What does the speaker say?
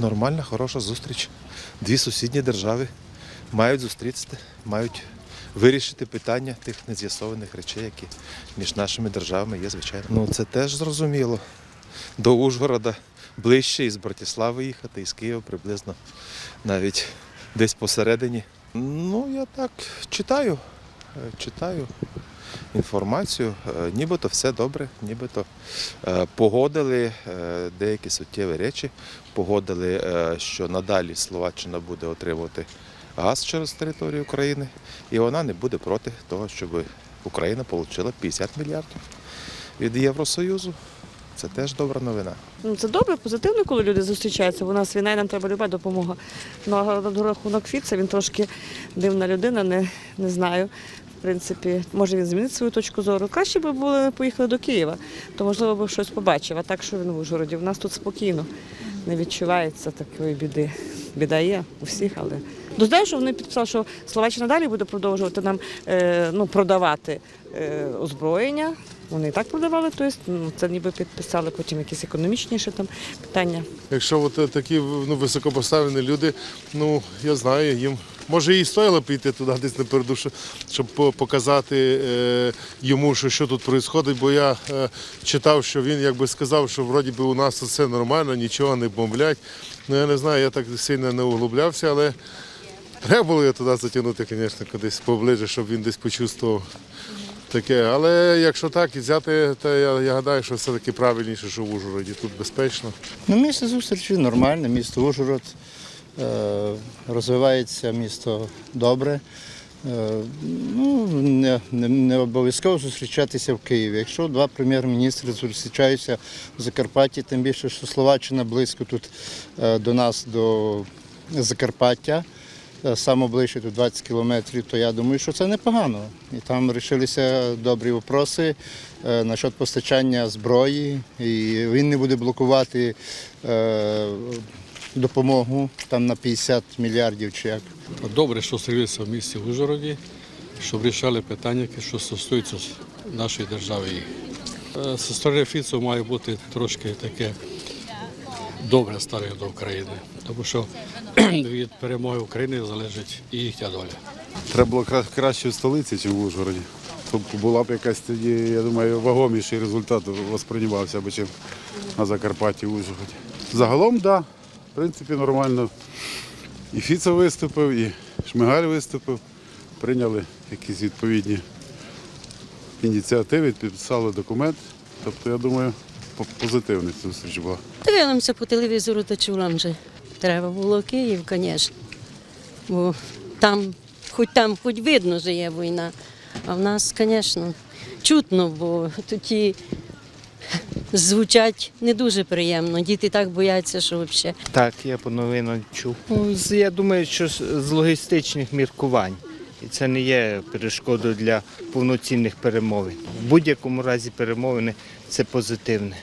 нормальна, хороша зустріч. Дві сусідні держави мають зустрітися, мають вирішити питання тих нез'ясованих речей, які між нашими державами є, звичайно. Ну це теж зрозуміло. До Ужгорода ближче із Братислави їхати, із Києва приблизно навіть десь посередині. Ну, я так читаю, е, читаю інформацію. Е, Нібито все добре, нібито е, погодили е, деякі суттєві речі. Погодили, що надалі Словаччина буде отримувати газ через територію України, і вона не буде проти того, щоб Україна отримала 50 мільярдів від Євросоюзу. Це теж добра новина. Ну, це добре, позитивно, коли люди зустрічаються. У нас війна і нам треба люба допомога. Ну, а рахунок Фіца він трошки дивна людина, не, не знаю. В принципі, може він змінить свою точку зору. Краще би були поїхали до Києва, то можливо би щось побачив. А так, що він в Ужгороді. У нас тут спокійно не відчувається такої біди. Біда є у всіх, але Ну, знаю, що вони підписали, що Словаччина далі буде продовжувати нам е, ну, продавати е, озброєння. Вони і так продавали, тобто ну, це ніби підписали потім якісь економічніші там питання. Якщо от е, такі ну, високопоставлені люди, ну я знаю, їм може і стоїло піти туди десь напереду, щоб- показати е, йому, що, що тут відбувається, бо я е, читав, що він якби сказав, що вроді би у нас все нормально, нічого не бомблять. Ну я не знаю, я так сильно не углублявся, але треба було його туди затягнути, звісно, кудись поближе, щоб він десь почувствував. Таке, але якщо так і взяти, то я, я гадаю, що все-таки правильніше, що в Ужгороді тут безпечно. Ну, місце зустрічі нормальне, місто Ужгород. Е, розвивається місто добре. Е, ну, не, не, обов'язково зустрічатися в Києві. Якщо два прем'єр-міністри зустрічаються в Закарпатті, тим більше, що Словаччина близько тут е, до нас, до Закарпаття, саме ближче тут 20 кілометрів, то я думаю, що це непогано. І там вирішилися добрі вопроси е, насчет постачання зброї, і він не буде блокувати допомогу там на 50 мільярдів чи як. Добре, що зустрілися в місті Ужгороді, щоб рішали питання, які що стосуються нашої держави. Е, Зі сторони Фіцу має бути трошки таке добре ставлення до України, тому що від перемоги України залежить і їхня доля. Треба було краще в столиці, ніж в Ужгороді. Була б якась тоді, я думаю, вагоміший результат восприймався б, чим на Закарпатті в Ужгороді. Загалом, так, да, в принципі, нормально. І Фіцо виступив, і Шмигаль виступив, прийняли якісь відповідні ініціативи, підписали документ. Тобто, я думаю, по- позитивна зустріч була. Дивилися по телевізору, то чула вже. Треба було Київ, звісно. Бо там, хоч там, хоч видно, що є війна. А в нас, звісно, чутно, бо тоді звучать не дуже приємно. Діти так бояться, що взагалі. Так, я по новинам чув. Ну, я думаю, що з з логістичних міркувань. І це не є перешкодою для повноцінних перемовин. В будь-якому разі перемовини це позитивне.